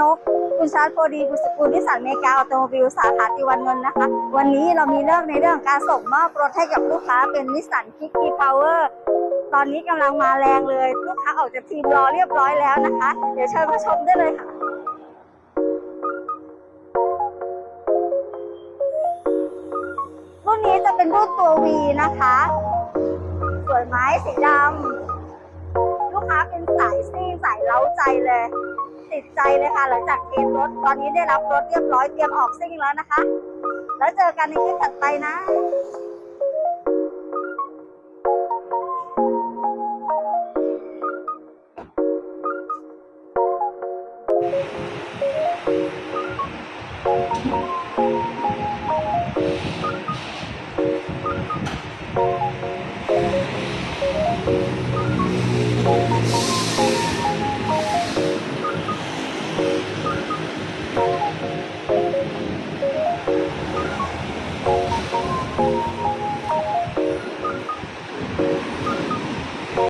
นกคุณชาร์ตโฟดีบุษกุลนิสสันเมกาออโตโมบิลสาขาติวันนนท์นะคะ วันนี้เรามีเรื่องในเรื่องของการส่งมอบรถให้กับลูกค้าเป็นนิสสันคิกกี้พาวเวอร์ตอนนี้กำลังมาแรงเลย ลูกค้าออกจากทีมรอเรียบร้อยแล้วนะคะ เดี๋ยวเชิญมาชมได้เลยค่ะรุ่นนี้จะเป็นรุ่นตัว V นะคะ สวยไหมสีดำ ลูกค้าเป็นสายซิ่งสายเล้าใจเลย ติดใจเลยค่ะหลังจากเทสรถตอนนี้ได้รับรถเรียบร้อยเตรียมออกซิ่งแล้วนะคะ แล้วเจอกันในคลิปถัดไปนะ